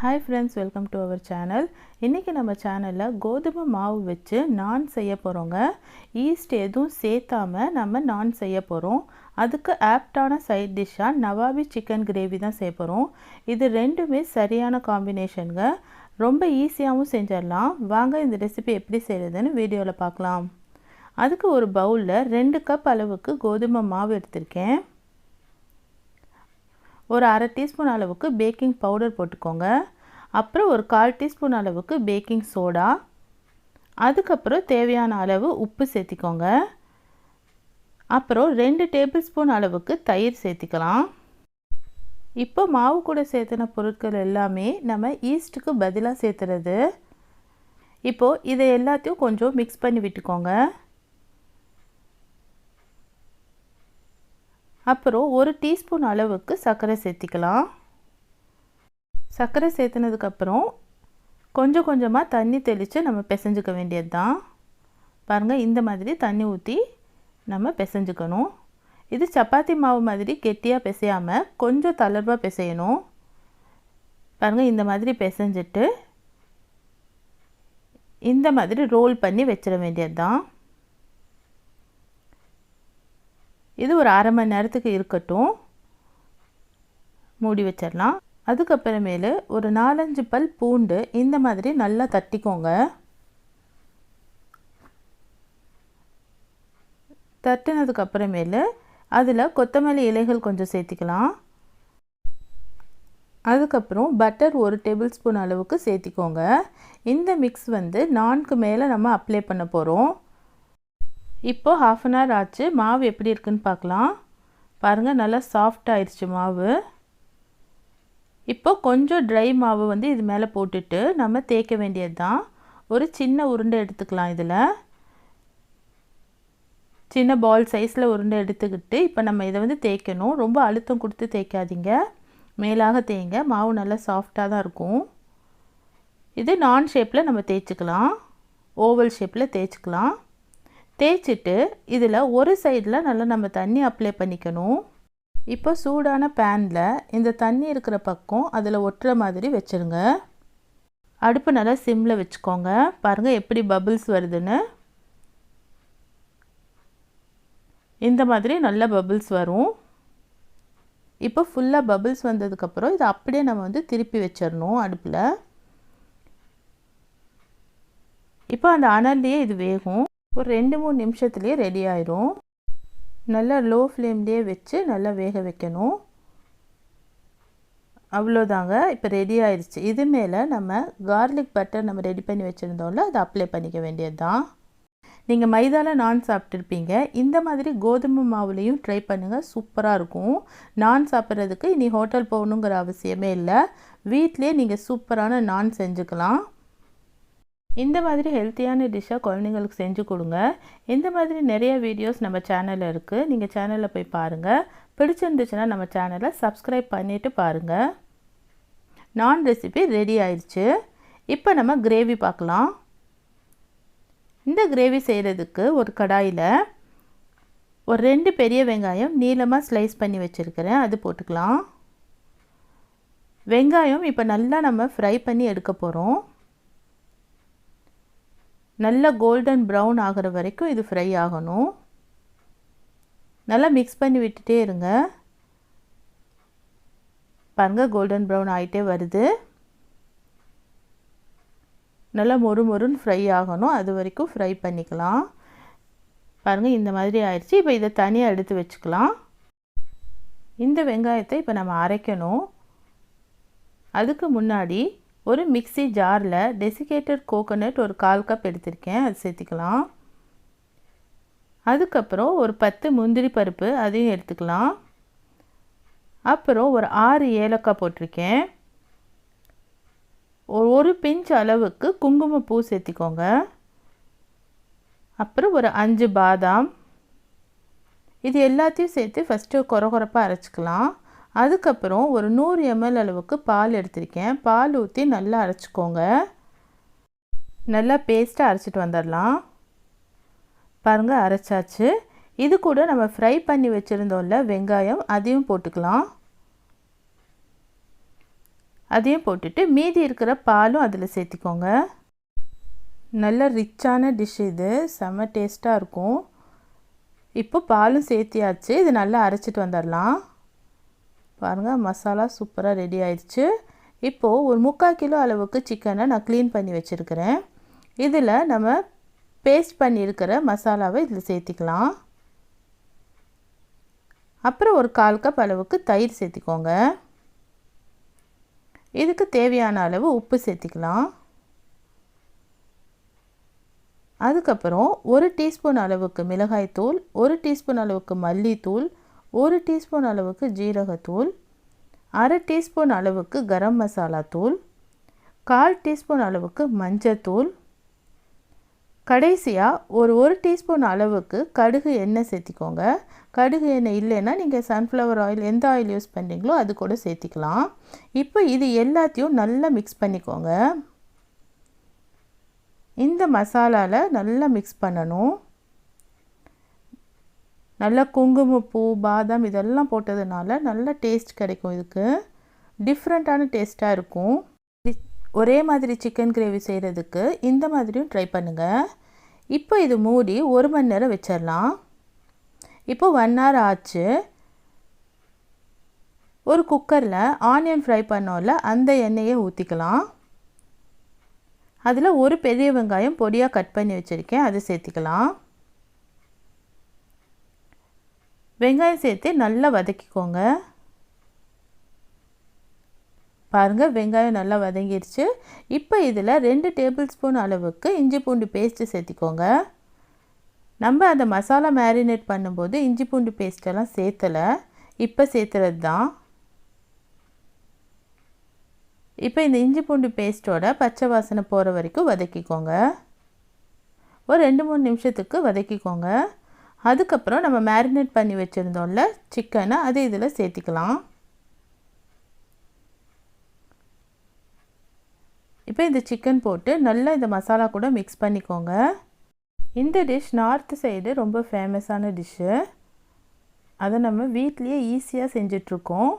Hi friends welcome to our channel இன்றைக்கி நம்ம சேனலில் கோதுமை மாவு வச்சு நான் செய்ய போகிறோங்க ஈஸ்ட் எதுவும் சேர்த்தாம நம்ம நான் செய்ய போகிறோம் அதுக்கு ஆப்டான சைட் டிஷ்ஷாக நவாபி சிக்கன் கிரேவி தான் செய்ய போகிறோம் இது ரெண்டுமே சரியான காம்பினேஷனுங்க ரொம்ப ஈஸியாகவும் செஞ்சிடலாம். வாங்க இந்த ரெசிபி எப்படி செய்கிறதுன்னு வீடியோவில் பார்க்கலாம். அதுக்கு ஒரு பவுலில் ரெண்டு கப் அளவுக்கு கோதுமை மாவு எடுத்திருக்கேன். ஒரு அரை டீஸ்பூன் அளவுக்கு பேக்கிங் பவுடர் போட்டுக்கோங்க. அப்புறம் ஒரு கால் டீஸ்பூன் அளவுக்கு பேக்கிங் சோடா. அதுக்கப்புறம் தேவையான அளவு உப்பு சேர்த்திக்கோங்க. அப்புறம் ரெண்டு டேபிள் ஸ்பூன் அளவுக்கு தயிர் சேர்த்திக்கலாம். இப்போ மாவு கூட சேர்த்துன பொருட்கள் எல்லாமே நம்ம ஈஸ்ட்டுக்கு பதிலாக சேர்த்துறது. இப்போது இதை எல்லாத்தையும் கொஞ்சம் மிக்ஸ் பண்ணி விட்டுக்கோங்க. அப்புறம் ஒரு டீஸ்பூன் அளவுக்கு சர்க்கரை சேர்த்திக்கலாம். சர்க்கரை சேர்த்துனதுக்கப்புறம் கொஞ்சம் கொஞ்சமாக தண்ணி தெளித்து நம்ம பிசைஞ்சிக்க வேண்டியது தான் பாருங்கள் இந்த மாதிரி தண்ணி ஊற்றி நம்ம பிசைஞ்சிக்கணும். இது சப்பாத்தி மாவு மாதிரி கெட்டியாக பிசையாமல் கொஞ்சம் தளர்வாக பிசையணும். பாருங்கள் இந்த மாதிரி பிசைஞ்சிட்டு இந்த மாதிரி ரோல் பண்ணி வச்சிட வேண்டியது தான் இது ஒரு அரை மணி நேரத்துக்கு இருக்கட்டும். மூடி வச்சிடலாம். அதுக்கப்புறமேலு ஒரு நாலஞ்சு பல் பூண்டு இந்த மாதிரி நல்லா தட்டிக்கோங்க. தட்டினதுக்கு அப்புறமேலு அதில் கொத்தமல்லி இலைகள் கொஞ்சம் சேர்த்திக்கலாம். அதுக்கப்புறம் பட்டர் ஒரு டேபிள் ஸ்பூன் அளவுக்கு சேர்த்திக்கோங்க. இந்த மிக்ஸ் வந்து நான்கு மேலே நம்ம அப்ளை பண்ண போகிறோம் இப்போ ஹாஃப் அன் ஹவர் ஆச்சு. மாவு எப்படி இருக்குன்னு பார்க்கலாம். பாருங்கள் நல்லா சாஃப்ட் ஆயிடுச்சு மாவு. இப்போ கொஞ்சம் ட்ரை மாவு வந்து இது மேலே போட்டுட்டு நம்ம தேய்க்க வேண்டியது தான் ஒரு சின்ன உருண்டை எடுத்துக்கலாம் இதில். சின்ன பால் சைஸில் உருண்டை எடுத்துக்கிட்டு இப்போ நம்ம இதை வந்து தேய்க்கணும். ரொம்ப அழுத்தம் கொடுத்து தேய்க்காதீங்க. மேலாக தேய்ங்க. மாவு நல்லா சாஃப்டாக தான் இருக்கும். இது நான் ஷேப்பில் நம்ம தேய்ச்சிக்கலாம். ஓவல் ஷேப்பில் தேய்ச்சிக்கலாம். தேய்ச்சிட்டு இதில் ஒரு சைடில் நல்லா நம்ம தண்ணி அப்ளை பண்ணிக்கணும். இப்போ சூடான பேனில் இந்த தண்ணி இருக்கிற பக்கம் அதில் ஒட்டுற மாதிரி வச்சுருங்க. அடுப்பு நல்லா சிம்மில் வச்சுக்கோங்க. பாருங்கள் எப்படி பபுள்ஸ் வருதுன்னு. இந்த மாதிரி நல்ல பபுள்ஸ் வரும். இப்போ ஃபுல்லாக பபுள்ஸ் வந்ததுக்கப்புறம் இதை அப்படியே நம்ம வந்து திருப்பி வச்சிடணும் அடுப்பில். இப்போ அந்த அனல்லையே இது வேகும். ஒரு ரெண்டு மூணு நிமிஷத்துலேயே ரெடி ஆயிரும். நல்லா லோ ஃப்ளேம்லேயே வச்சு நல்லா வேக வைக்கணும். அவ்வளோதாங்க இப்போ ரெடி ஆயிடுச்சு இது மேலே நம்ம கார்லிக் பட்டர் நம்ம ரெடி பண்ணி வச்சுருந்தோம்ல அதை அப்ளை பண்ணிக்க வேண்டியது தான் நீங்கள் மைதாவில் நான் சாப்பிட்ருப்பீங்க இந்த மாதிரி கோதுமை மாவுலேயும் ட்ரை பண்ணுங்கள் சூப்பராக இருக்கும். நான் சாப்பிட்றதுக்கு இனி ஹோட்டல் போகணுங்கிற அவசியமே இல்லை. வீட்லேயே நீங்கள் சூப்பரான நான் செஞ்சுக்கலாம். இந்த மாதிரி ஹெல்த்தியான டிஷ்ஷாக குழந்தைங்களுக்கு செஞ்சு கொடுங்க. இந்த மாதிரி நிறைய வீடியோஸ் நம்ம சேனலில் இருக்குது நீங்கள் சேனலில் போய் பாருங்கள் பிடிச்சிருந்துச்சுன்னா நம்ம சேனலை சப்ஸ்கிரைப் பண்ணிவிட்டு பாருங்கள் நான் ரெசிபி ரெடி ஆயிடுச்சு இப்போ நம்ம கிரேவி பார்க்கலாம். இந்த கிரேவி செய்கிறதுக்கு ஒரு கடாயில் ஒரு ரெண்டு பெரிய வெங்காயம் நீளமாக ஸ்லைஸ் பண்ணி வச்சுருக்கிறேன். அது போட்டுக்கலாம். வெங்காயம் இப்போ நல்லா நம்ம ஃப்ரை பண்ணி எடுக்க போகிறோம் நல்லா கோல்டன் ப்ரௌன் ஆகிற வரைக்கும் இது ஃப்ரை ஆகணும். நல்லா மிக்ஸ் பண்ணி விட்டுட்டே இருங்க. பாருங்கள் கோல்டன் ப்ரௌன் ஆகிட்டே வருது. நல்லா மொறு மொறுன்னு ஃப்ரை ஆகணும். அது வரைக்கும் ஃப்ரை பண்ணிக்கலாம். பாருங்கள் இந்த மாதிரி ஆயிடுச்சு. இப்போ இதை தனியாக எடுத்து வச்சுக்கலாம். இந்த வெங்காயத்தை இப்போ நம்ம அரைக்கணும். அதுக்கு முன்னாடி ஒரு மிக்சி ஜாரில் டெசிகேட்டட் கோகோனட் ஒரு கால் கப் எடுத்திருக்கேன். அது சேர்த்துக்கலாம். அதுக்கப்புறம் ஒரு பத்து முந்திரி பருப்பு அதையும் எடுத்துக்கலாம். அப்புறம் ஒரு ஆறு ஏலக்காய் போட்டிருக்கேன். ஒரு பிஞ்ச் அளவுக்கு குங்குமப்பூ சேர்த்திக்கோங்க. அப்புறம் ஒரு அஞ்சு பாதாம். இது எல்லாத்தையும் சேர்த்து ஃபஸ்ட்டு குறை குறப்பாக அரைச்சிக்கலாம். அதுக்கப்புறம் ஒரு நூறு எம்எல் அளவுக்கு பால் எடுத்திருக்கேன். பால் ஊற்றி நல்லா அரைச்சிக்கோங்க. நல்லா பேஸ்ட்டாக அரைச்சிட்டு வந்துடலாம். பாருங்கள் அரைச்சாச்சு. இது கூட நம்ம ஃப்ரை பண்ணி வச்சுருந்தோம்ல வெங்காயம் அதையும் போட்டுக்கலாம். அதையும் போட்டுட்டு மீதி இருக்கிற பாலும் அதில் சேர்த்திக்கோங்க. நல்ல ரிச்சான டிஷ் இது. செம்ம டேஸ்ட்டாக இருக்கும். இப்போ பாலும் சேர்த்தியாச்சு. இது நல்லா அரைச்சிட்டு வந்துடலாம். பாருங்கள் மசாலா சூப்பராக ரெடி ஆயிடுச்சு. இப்போது ஒரு முக்கால் கிலோ அளவுக்கு சிக்கனை நான் க்ளீன் பண்ணி வச்சுருக்கிறேன். இதில் நம்ம பேஸ்ட் பண்ணியிருக்கிற மசாலாவை இதில் சேர்த்திக்கலாம். அப்புறம் ஒரு கால் கப் அளவுக்கு தயிர் சேர்த்திக்கோங்க. இதுக்கு தேவையான அளவு உப்பு சேர்த்திக்கலாம். அதுக்கப்புறம் ஒரு டீஸ்பூன் அளவுக்கு மிளகாய்த்தூள் ஒரு டீஸ்பூன் அளவுக்கு மல்லித்தூள் ஒரு டீஸ்பூன் அளவுக்கு ஜீரகத்தூள் அரை டீஸ்பூன் அளவுக்கு கரம் மசாலா தூள் கால் டீஸ்பூன் அளவுக்கு மஞ்சத்தூள். கடைசியாக ஒரு ஒரு டீஸ்பூன் அளவுக்கு கடுகு எண்ணெய் சேர்த்திக்கோங்க. கடுகு எண்ணெய் இல்லைன்னா நீங்கள் சன்ஃப்ளவர் ஆயில் எந்த ஆயில் யூஸ் பண்ணுறீங்களோ அது கூட சேர்த்திக்கலாம். இப்போ இது எல்லாத்தையும் நல்லா மிக்ஸ் பண்ணிக்கோங்க. இந்த மசாலாவில் நல்லா மிக்ஸ் பண்ணணும். நல்லா குங்குமப்பூ பாதாம் இதெல்லாம் போட்டதுனால நல்ல டேஸ்ட் கிடைக்கும் இதுக்கு. டிஃப்ரெண்ட்டான டேஸ்ட்டாக இருக்கும். ஒரே மாதிரி சிக்கன் கிரேவி செய்கிறதுக்கு இந்த மாதிரியும் ட்ரை பண்ணுங்கள் இப்போ இது மூடி ஒரு மணி நேரம் வச்சிடலாம். இப்போ ஒன் ஹவர் ஆச்சு. ஒரு குக்கரில் ஆனியன் ஃப்ரை பண்ணோம்ல அந்த எண்ணெயை ஊற்றிக்கலாம் அதில் ஒரு பெரிய வெங்காயம் பொடியாக கட் பண்ணி வச்சுருக்கேன் அதை சேர்த்திக்கலாம். வெங்காயம் சேர்த்து நல்லா வதக்கிக்கோங்க. பாருங்கள் வெங்காயம் நல்லா வதங்கிடுச்சு இப்போ இதில் ரெண்டு டேபிள் ஸ்பூன் அளவுக்கு இஞ்சி பூண்டு பேஸ்ட்டு சேர்த்திக்கோங்க. நம்ம அந்த மசாலா மேரினேட் பண்ணும்போது இஞ்சி பூண்டு பேஸ்ட்டெல்லாம் சேர்த்தலை. இப்போ சேர்த்துறது தான். இப்போ இந்த இஞ்சி பூண்டு பேஸ்ட்டோட பச்சை வாசனை போகிற வரைக்கும் வதக்கிக்கோங்க. ஒரு ரெண்டு மூணு நிமிஷத்துக்கு வதக்கிக்கோங்க. அதுக்கப்புறம் நம்ம மேரினேட் பண்ணி வச்சுருந்தோம்ல சிக்கனை அதை இதில் சேர்த்திக்கலாம். இப்போ இந்த சிக்கன் போட்டு நல்லா இந்த மசாலா கூட மிக்ஸ் பண்ணிக்கோங்க. இந்த டிஷ் நார்த் சைடு ரொம்ப ஃபேமஸான டிஷ்ஷு அதை நம்ம வீட்லேயே ஈஸியாக செஞ்சிட்ருக்கோம்.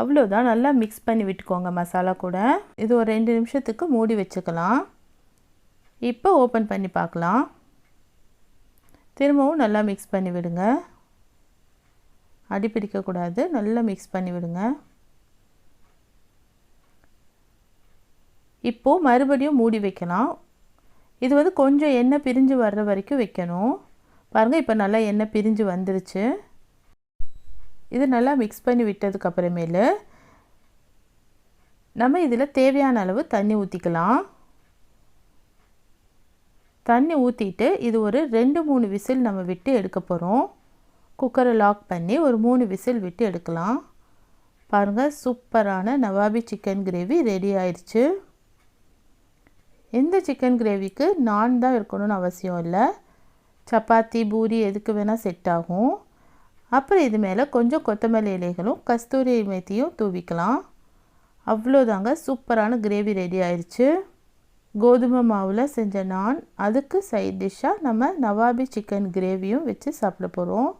அவ்வளோதான் நல்லா மிக்ஸ் பண்ணி விட்டுக்கோங்க மசாலா கூட. இது ஒரு ரெண்டு நிமிஷத்துக்கு மூடி வச்சுக்கலாம். இப்போ ஓப்பன் பண்ணி பார்க்கலாம். திரும்பவும் நல்லா மிக்ஸ் பண்ணி விடுங்க. அடி பிடிக்கக்கூடாது நல்லா மிக்ஸ் பண்ணி விடுங்க. இப்போது மறுபடியும் மூடி வைக்கலாம். இது வந்து கொஞ்சம் எண்ணெய் பிரிஞ்சு வர்ற வரைக்கும் வைக்கணும். பாருங்கள் இப்போ நல்லா எண்ணெய் பிரிஞ்சு வந்துருச்சு. இது நல்லா மிக்ஸ் பண்ணி விட்டதுக்கப்புறமேலு நம்ம இதில் தேவையான அளவு தண்ணி ஊற்றிக்கலாம் தண்ணி ஊற்றிட்டு இது ஒரு ரெண்டு மூணு விசில் நம்ம விட்டு எடுக்க போகிறோம் குக்கரை லாக் பண்ணி ஒரு மூணு விசில் விட்டு எடுக்கலாம். பாருங்கள் சூப்பரான நவாபி சிக்கன் கிரேவி ரெடி ஆயிடுச்சு இந்த சிக்கன் கிரேவிக்கு நான் தான் இருக்கணும்னு அவசியம் இல்லை. சப்பாத்தி பூரி எதுக்கு வேணால் செட் ஆகும். அப்புறம் இது மேலே கொஞ்சம் கொத்தமல்லி இலைகளும் கஸ்தூரி மெத்தியும் தூவிக்கலாம். அவ்வளோதாங்க சூப்பரான கிரேவி ரெடி ஆயிடுச்சு கோதுமை மாவில் செஞ்ச நான் அதுக்கு சைட் டிஷ்ஷாக நம்ம நவாபி சிக்கன் கிரேவியும் வச்சு சாப்பிட போகிறோம்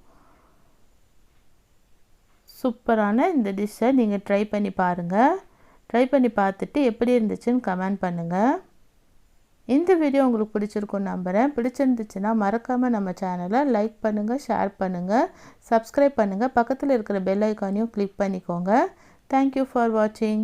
சூப்பரான இந்த டிஷ்ஷை நீங்கள் ட்ரை பண்ணி பாருங்கள் ட்ரை பண்ணி பார்த்துட்டு எப்படி இருந்துச்சுன்னு கமெண்ட் பண்ணுங்கள் இந்த வீடியோ உங்களுக்கு பிடிச்சிருக்குன்னு நம்புகிறேன் பிடிச்சிருந்துச்சுன்னா மறக்காமல் நம்ம சேனலை லைக் பண்ணுங்கள் ஷேர் பண்ணுங்கள் சப்ஸ்கிரைப் பண்ணுங்கள் பக்கத்தில் இருக்கிற பெல் ஐக்கானையும் கிளிக் பண்ணிக்கோங்க. தேங்க்யூ ஃபார் வாட்சிங்